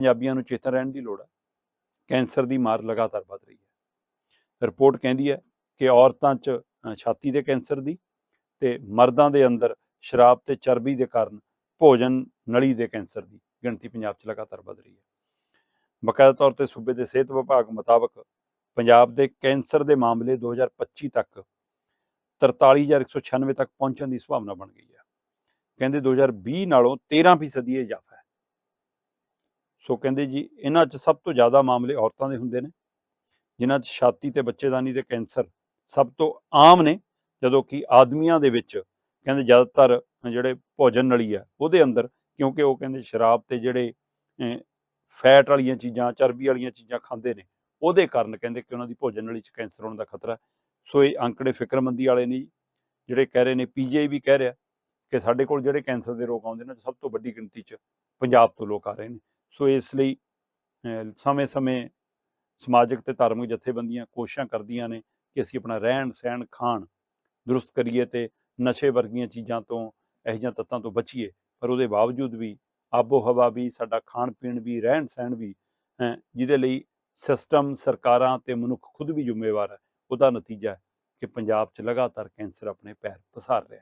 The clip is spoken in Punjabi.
ਪੰਜਾਬੀਆਂ ਨੂੰ ਚੇਤਨ ਰਹਿਣ ਦੀ ਲੋੜ ਹੈ। ਕੈਂਸਰ ਦੀ ਮਾਰ ਲਗਾਤਾਰ ਵੱਧ ਰਹੀ ਹੈ। ਰਿਪੋਰਟ ਕਹਿੰਦੀ ਹੈ ਕਿ ਔਰਤਾਂ 'ਚ ਛਾਤੀ ਦੇ ਕੈਂਸਰ ਦੀ ਤੇ ਮਰਦਾਂ ਦੇ ਅੰਦਰ ਸ਼ਰਾਬ ਤੇ ਚਰਬੀ ਦੇ ਕਾਰਨ ਭੋਜਨ ਨਲੀ ਦੇ ਕੈਂਸਰ ਦੀ ਗਿਣਤੀ ਪੰਜਾਬ 'ਚ ਲਗਾਤਾਰ ਵੱਧ ਰਹੀ ਹੈ। ਬਕਾਇਦਾ ਤੌਰ ਤੇ ਸੂਬੇ ਦੇ ਸਿਹਤ ਵਿਭਾਗ ਮੁਤਾਬਕ ਪੰਜਾਬ ਦੇ ਕੈਂਸਰ ਦੇ ਮਾਮਲੇ 2025 ਤੱਕ 43196 ਤੱਕ ਪਹੁੰਚਣ ਦੀ ਸੰਭਾਵਨਾ ਬਣ ਗਈ ਹੈ। ਕਹਿੰਦੇ 2020 ਨਾਲੋਂ 13% ਇਹ ਇਜ਼ਾਫਾ ਹੈ। ਸੋ ਕਹਿੰਦੇ ਜੀ, ਇਹਨਾਂ 'ਚ ਸਭ ਤੋਂ ਜ਼ਿਆਦਾ ਮਾਮਲੇ ਔਰਤਾਂ ਦੇ ਹੁੰਦੇ ਨੇ, ਜਿਨ੍ਹਾਂ 'ਚ ਛਾਤੀ ਤੇ ਬੱਚੇਦਾਨੀ ਦੇ ਕੈਂਸਰ ਸਭ ਤੋਂ ਆਮ ਨੇ, ਜਦੋਂ ਕਿ ਆਦਮੀਆਂ ਦੇ ਵਿੱਚ ਕਹਿੰਦੇ ਜ਼ਿਆਦਾਤਰ ਜਿਹੜੇ ਭੋਜਨ ਨਲੀ ਆ, ਉਹਦੇ ਅੰਦਰ ਕਿਉਂਕਿ ਉਹ ਕਹਿੰਦੇ ਸ਼ਰਾਬ ਤੇ ਜਿਹੜੇ ਫੈਟ ਵਾਲੀਆਂ ਚੀਜ਼ਾਂ, ਚਰਬੀ ਵਾਲੀਆਂ ਚੀਜ਼ਾਂ ਖਾਂਦੇ ਨੇ, ਉਹਦੇ ਕਾਰਨ ਕਹਿੰਦੇ ਕਿ ਉਹਨਾਂ ਦੀ ਭੋਜਨ ਨਲੀ 'ਚ ਕੈਂਸਰ ਹੋਣ ਦਾ ਖਤਰਾ ਹੈ। ਸੋ ਇਹ ਅੰਕੜੇ ਫਿਕਰਮੰਦੀ ਵਾਲੇ ਨੇ ਜੀ, ਜਿਹੜੇ ਕਹਿ ਰਹੇ ਨੇ ਪੀਜੀਆਈ ਵੀ ਕਹਿ ਰਿਹਾ ਕਿ ਸਾਡੇ ਕੋਲ ਜਿਹੜੇ ਕੈਂਸਰ ਦੇ ਰੋਗ ਆਉਂਦੇ ਨੇ ਸਭ ਤੋਂ ਵੱਡੀ ਗਿਣਤੀ 'ਚ ਪੰਜਾਬ ਤੋਂ ਲੋਕ ਆ ਰਹੇ ਨੇ ਸੋ ਇਸ ਲਈ ਸਮੇਂ-ਸਮੇਂ ਸਮਾਜਿਕ ਤੇ ਧਾਰਮਿਕ ਜਥੇਬੰਦੀਆਂ ਕੋਸ਼ਿਸ਼ਾਂ ਕਰਦੀਆਂ ਨੇ ਕਿ ਅਸੀਂ ਆਪਣਾ ਰਹਿਣ ਸਹਿਣ ਖਾਣ ਦਰੁਸਤ ਕਰੀਏ ਤੇ ਨਸ਼ੇ ਵਰਗੀਆਂ ਚੀਜ਼ਾਂ ਤੋਂ, ਇਹੋ ਜਿਹੀਆਂ ਤੱਤਾਂ ਤੋਂ ਬਚੀਏ। ਪਰ ਉਹਦੇ ਬਾਵਜੂਦ ਵੀ ਆਬੋ ਹਵਾ ਵੀ, ਸਾਡਾ ਖਾਣ ਪੀਣ ਵੀ ਰਹਿਣ ਸਹਿਣ ਵੀ ਜਿਹਦੇ ਲਈ ਸਿਸਟਮ, ਸਰਕਾਰਾਂ ਤੇ ਮਨੁੱਖ ਖੁਦ ਵੀ ਜ਼ਿੰਮੇਵਾਰ ਹੈ। ਉਹਦਾ ਨਤੀਜਾ ਹੈ ਕਿ ਪੰਜਾਬ 'ਚ ਲਗਾਤਾਰ ਕੈਂਸਰ ਆਪਣੇ ਪੈਰ ਪਸਾਰ ਰਿਹਾ